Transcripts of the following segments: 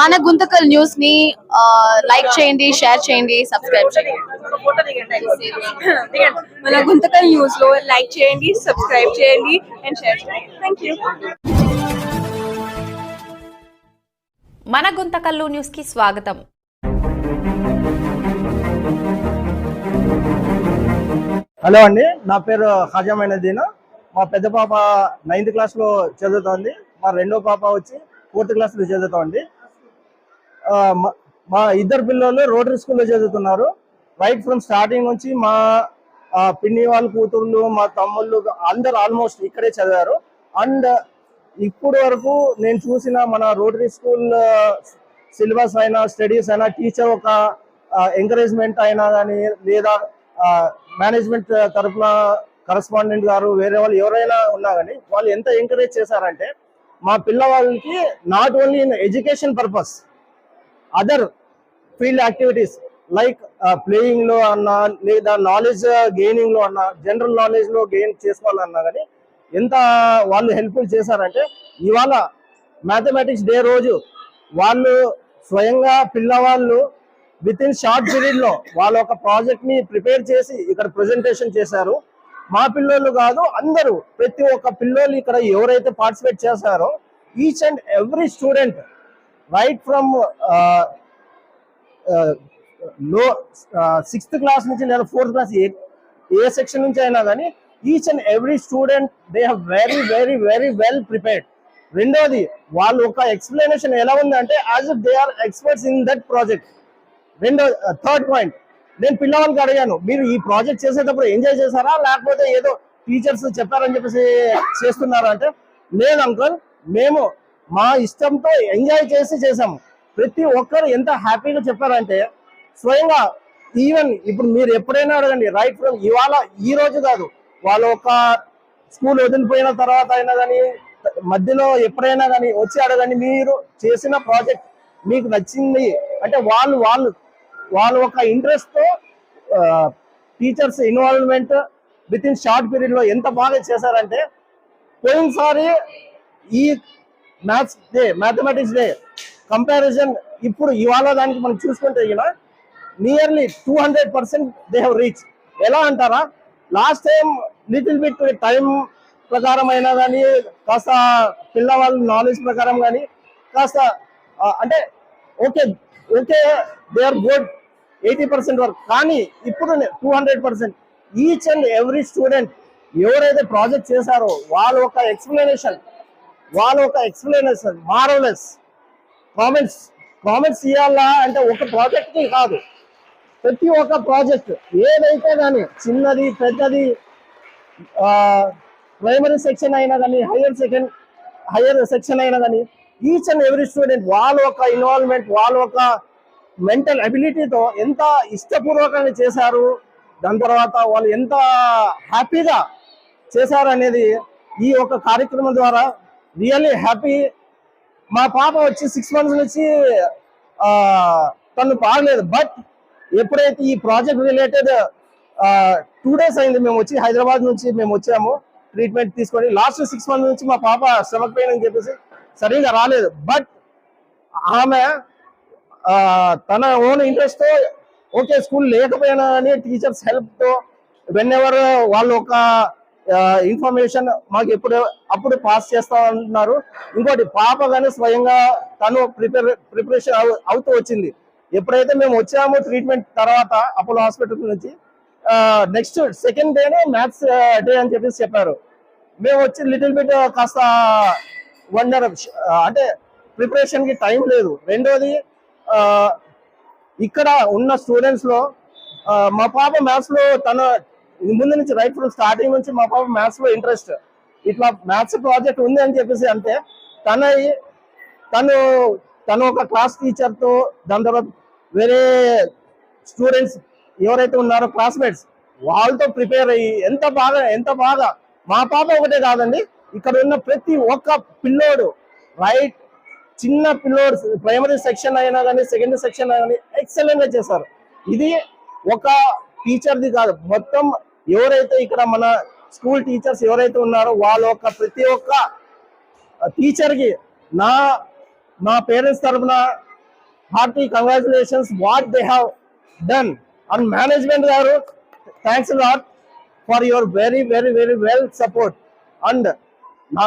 మన గుంతకల్ న్యూస్ని లైక్ చేయండి షేర్ చేయండి సబ్స్క్రైబ్ చేయండి. మన గుంతకల్ న్యూస్లో లైక్ చేయండి సబ్స్క్రైబ్ చేయండి అండ్ షేర్ చేయండి. థ్యాంక్ యూ మన గుంతకల్లు న్యూస్కి స్వాగతం. హలో అండి నా పేరు ఖాజా మైనుద్దీన్ మా పెద్ద పాప నైన్త్ క్లాస్లో చదువుతోంది. మా రెండో పాప వచ్చి ఫోర్త్ క్లాస్లో మా- మా ఇద్దరు పిల్లలు రోటరీ స్కూల్లో చదువుతున్నారు. రైట్ ఫ్రమ్ స్టార్టింగ్ నుంచి మా పిన్ని వాళ్ళ కూతుర్లు మా తమ్ముళ్ళు అందరు ఆల్మోస్ట్ ఇక్కడే చదివారు. అండ్ ఇప్పుడు వరకు నేను చూసిన మన రోటరీ స్కూల్ సిలబస్ అయినా స్టడీస్ అయినా టీచర్ ఒక ఎంకరేజ్మెంట్ అయినా కానీ లేదా మేనేజ్మెంట్ తరఫున కరస్పాండెంట్ గారు వేరే వాళ్ళు ఎవరైనా ఉన్నా కానీ వాళ్ళు ఎంత ఎంకరేజ్ చేశారంటే మా పిల్లవాళ్ళకి not only in education purpose other field activities like ప్లేయింగ్లో అన్నా లేదా నాలెడ్జ్ గెయినింగ్లో uh, అన్నా జనరల్ నాలెడ్జ్లో గెయిన్ చేసుకోవాలన్నా కానీ ఎంత వాళ్ళు హెల్ప్ఫుల్ చేశారంటే ఇవాళ మ్యాథమెటిక్స్ డే రోజు వాళ్ళు స్వయంగా పిల్లవాళ్ళు విత్ ఇన్ షార్ట్ పీరియడ్లో వాళ్ళ ఒక ప్రాజెక్ట్ని ప్రిపేర్ చేసి ఇక్కడ ప్రజెంటేషన్ చేశారు. మా పిల్లోళ్ళు కాదు అందరూ ప్రతి ఒక్క పిల్లలు ఇక్కడ ఎవరైతే పార్టిసిపేట్ చేశారో each and every student right ఫ్రమ్లో sixth class నుంచి లేదా ఫోర్త్ క్లాస్ ఏ ఏ సెక్షన్ నుంచి అయినా కానీ each and every student they have very very very well prepared రెండోది వాళ్ళు ఒక ఎక్స్ప్లెనేషన్ ఎలా ఉందంటే as they are experts in that project రెండో థర్డ్ పాయింట్ నేను పిల్లవాళ్ళకి అడిగాను మీరు ఈ ప్రాజెక్ట్ చేసేటప్పుడు ఎంజాయ్ చేశారా? లేకపోతే ఏదో టీచర్స్ చెప్పారని చెప్పేసి చేస్తున్నారా అంటే లేదు అంకుల్ మేము మా ఇష్టంతో ఎంజాయ్ చేసి చేసాము ప్రతి ఒక్కరు ఎంత హ్యాపీగా చెప్పారంటే స్వయంగా ఈవెన్ ఇప్పుడు మీరు ఎప్పుడైనా అడగండి రైట్ ఫ్రమ్ ఇవాళ ఈ రోజు కాదు వాళ్ళు ఒక స్కూల్ వదిలిపోయిన తర్వాత అయినా కానీ మధ్యలో ఎప్పుడైనా కానీ వచ్చి అడగండి మీరు చేసిన ప్రాజెక్ట్ మీకు నచ్చింది. అంటే వాళ్ళు వాళ్ళు వాళ్ళు ఒక ఇంట్రెస్ట్తో teachers involvement with in short పీరియడ్లో ఎంత బాగా చేశారంటే పోయినసారి ఈ maths day mathematics day comparison ఇప్పుడు ఇవాళ దానికి మనం చూసుకుంటే nearly two hundred percent they have reach ఎలా అంటారా? Last time little bit time ప్రకారం అయినా కానీ కాస్త పిల్లవాళ్ళ నాలెడ్జ్ ప్రకారం కానీ కాస్త అంటే okay okay they are good eighty percent వరకు. కానీ ఇప్పుడు two hundred percent. Each and every student ఎవరైతే ప్రాజెక్ట్ చేశారో వాళ్ళ ఒక ఎక్స్ప్లెనేషన్ వాళ్ళ ఒక ఎక్స్ప్లెనేషన్ మారలెస్ కామెంట్స్ కామెంట్స్ ఇవ్వాలా అంటే ఒక ప్రాజెక్ట్కి కాదు. ప్రతి ఒక్క ప్రాజెక్ట్ ఏదైతే కానీ చిన్నది పెద్దది ప్రైమరీ సెక్షన్ అయినా కానీ హైయర్ సెకండ్ హైయర్ సెక్షన్ అయినా కానీ ఈచ్ అండ్ ఎవ్రీ స్టూడెంట్ వాళ్ళ ఒక ఇన్వాల్వ్మెంట్ వాళ్ళ ఒక మెంటల్ అబిలిటీతో ఎంత ఇష్టపూర్వకంగా చేశారు దాని తర్వాత వాళ్ళు ఎంత హ్యాపీగా చేశారు అనేది ఈ ఒక కార్యక్రమం ద్వారా రియల్లీ హ్యాపీ. మా పాప వచ్చి సిక్స్ మంత్స్ నుంచి తను పాడలేదు. బట్ ఎప్పుడైతే ఈ ప్రాజెక్ట్ రిలేటెడ్ టూ డేస్ అయింది మేము వచ్చి హైదరాబాద్ నుంచి మేము వచ్చాము ట్రీట్మెంట్ తీసుకొని. లాస్ట్ సిక్స్ మంత్స్ నుంచి మా పాప స్టమక్ పెయిన్ అని చెప్పేసి సరిగా రాలేదు. బట్ ఆమె తన ఓన్ ఇంట్రెస్ట్తో ఓకే స్కూల్ లేకపోయినా కానీ టీచర్స్ హెల్ప్తో వెన్ ఎవర్ వాళ్ళు ఒక ఇన్ఫర్మేషన్ మాకు ఎప్పుడు అప్పుడు పాస్ చేస్తా ఉంటున్నారు ఇంకోటి పాప కానీ స్వయంగా తను ప్రిపేర్ ప్రిపరేషన్ అవుతూ వచ్చింది. ఎప్పుడైతే మేము వచ్చామో ట్రీట్మెంట్ తర్వాత అపోలో హాస్పిటల్ నుంచి నెక్స్ట్ సెకండ్ డేనే మ్యాథ్స్ డే అని చెప్పేసి చెప్పారు. మేము వచ్చి లిటిల్ బిట్ కాస్త వండర్ అంటే ప్రిపరేషన్కి టైం లేదు. రెండోది ఇక్కడ ఉన్న స్టూడెంట్స్లో మా పాప మ్యాథ్స్లో తన ముందు నుంచి రైట్ ఫ్రమ్ స్టార్టింగ్ నుంచి మా పాప మ్యాథ్స్లో ఇంట్రెస్ట్ ఇట్లా మ్యాథ్స్ ప్రాజెక్ట్ ఉంది అని చెప్పేసి అంటే తన తను తను ఒక క్లాస్ టీచర్తో దాని తర్వాత వేరే స్టూడెంట్స్ ఎవరైతే ఉన్నారో క్లాస్మేట్స్ వాళ్ళతో ప్రిపేర్ అయ్యి ఎంత బాగా ఎంత బాగా మా పాప ఒకటే కాదండి ఇక్కడ ఉన్న ప్రతి ఒక్క పిల్లోడు రైట్ చిన్న పిల్లోడు ప్రైమరీ సెక్షన్ అయినా కానీ సెకండ్ సెక్షన్ అయినా కానీ ఎక్సలెంట్గా చేశారు. ఇది ఒక టీచర్ది కాదు. మొత్తం ఎవరైతే ఇక్కడ మన స్కూల్ టీచర్స్ ఎవరైతే ఉన్నారో వాళ్ళ యొక్క ప్రతి ఒక్క టీచర్కి నా నా పేరెంట్స్ తరఫున hearty congratulations what they have done and management గారు thanks lot for your very very very well support and నా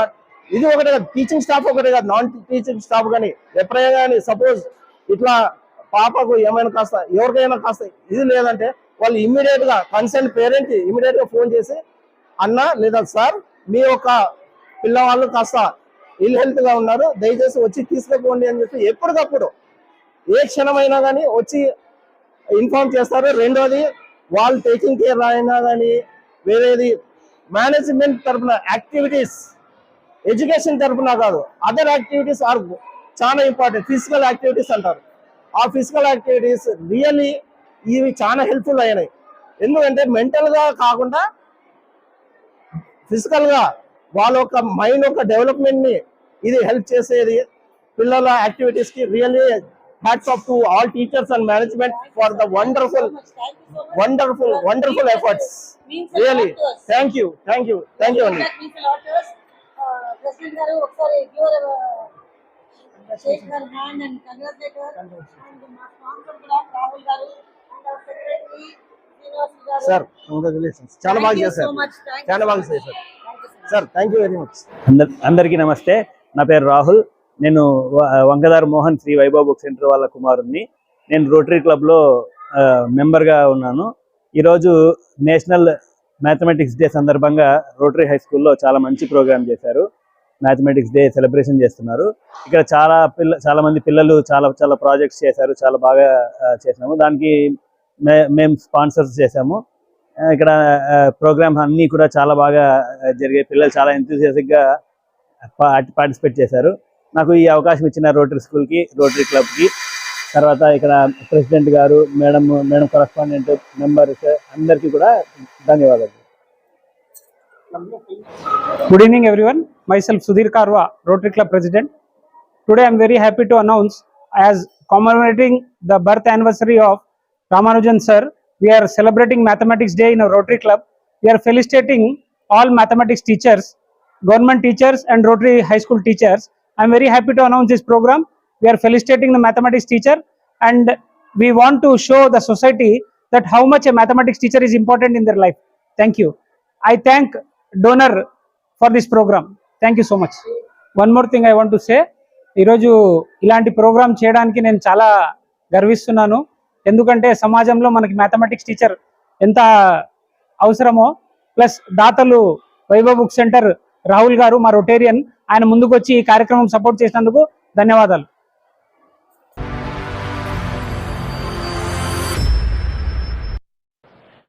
ఇది ఒకటే కాదు టీచింగ్ స్టాఫ్ ఒకటే కాదు నాన్ టీచింగ్ స్టాఫ్ కానీ ఎప్పుడైనా కానీ సపోజ్ ఇట్లా పాపకు ఏమైనా కాస్త ఎవరికైనా కాస్త ఇది లేదంటే వాళ్ళు ఇమ్మీడియట్గా కన్సర్న్ పేరెంట్ ఇమ్మీడియట్గా ఫోన్ చేసి అన్న లేదా సార్ మీ యొక్క పిల్లవాళ్ళు కాస్త ఇల్ హెల్త్గా ఉన్నారు దయచేసి వచ్చి తీసుకుపోండి అని చెప్పి ఎప్పటికప్పుడు ఏ క్షణమైనా కానీ వచ్చి ఇన్ఫార్మ్ చేస్తారు. రెండోది వాళ్ళు టేకింగ్ కేర్ అయినా కానీ వేరేది మేనేజ్మెంట్ తరఫున యాక్టివిటీస్ ఎడ్యుకేషన్ తరఫున కాదు అదర్ యాక్టివిటీస్ ఆర్ చాలా ఇంపార్టెంట్ ఫిజికల్ యాక్టివిటీస్ అంటారు. ఆ ఫిజికల్ యాక్టివిటీస్ రియల్లీ ఇవి చాలా హెల్ప్ఫుల్ అయినాయి. ఎందుకంటే మెంటల్గా కాకుండా ఫిజికల్గా వాళ్ళ యొక్క మైండ్ యొక్క డెవలప్మెంట్ని ఇది హెల్ప్ చేసేది పిల్లల యాక్టివిటీస్కి really hats off to all teachers and management for the wonderful wonderful wonderful efforts really thank you thank you thank you అండి ప్రెసిడెంట్ గారు ఒకసారి give a shake your hand and congratulate and మా sponsor కూడా రాహుల్ గారు and hour secretary Srinivas గారు. Sir congratulations చాలా బాగా చేశారు. చాలా బాగా చేశారు. Sir thank you very much అందర్ అందరికీ నమస్తే. నా పేరు రాహుల్. నేను వ- వంకదార్ మోహన్ శ్రీ వైభవ్ బుక్ సెంటర్ వాళ్ళ కుమారుణ్ణి. నేను రోటరీ క్లబ్లో మెంబర్గా ఉన్నాను. ఈరోజు నేషనల్ మ్యాథమెటిక్స్ డే సందర్భంగా రోటరీ హై స్కూల్లో చాలా మంచి ప్రోగ్రామ్ చేశారు. మ్యాథమెటిక్స్ డే సెలబ్రేషన్ చేస్తున్నారు. ఇక్కడ చాలా పిల్ల చాలా మంది పిల్లలు చాలా చాలా ప్రాజెక్ట్స్ చేశారు. చాలా బాగా చేసాము దానికి మే మేము స్పాన్సర్స్ చేశాము. ఇక్కడ ప్రోగ్రామ్ అన్నీ కూడా చాలా బాగా జరిగాయి. పిల్లలు చాలా enthusiastic గా పార్టిసిపేట్ చేశారు. నాకు ఈ అవకాశం ఇచ్చిన రోటరీ స్కూల్కి రోటరీ క్లబ్కి తర్వాత ఇక్కడ ప్రెసిడెంట్ గారు మేడం మేడం కరస్పాండెంట్ మెంబర్స్ అందరికి కూడా ధన్యవాదాలు. Good evening everyone myself Sudhir Karva rotary club president today I'm very happy to announce as commemorating the birth anniversary of Ramanujan sir we're celebrating mathematics day in rotary club we're felicitating all mathematics teachers government teachers and rotary high school teachers I'm very happy to announce this programme We are felicitating the mathematics teacher, and we want to show the society that how much a mathematics teacher is important in their life. Thank you. I thank donor for this programme thank you so much one more thing I want to say ఈరోజు ఇలాంటి programme చేయడానికి నేను చాలా గర్విస్తున్నాను. ఎందుకంటే సమాజంలో మనకి mathematics teacher ఎంత అవసరమో ప్లస్ దాతలు వైభవ్ బుక్ సెంటర్ రాహుల్ గారు మా రొటేరియన్ ఆయన ముందుకు వచ్చి ఈ కార్యక్రమం సపోర్ట్ చేసినందుకు ధన్యవాదాలు.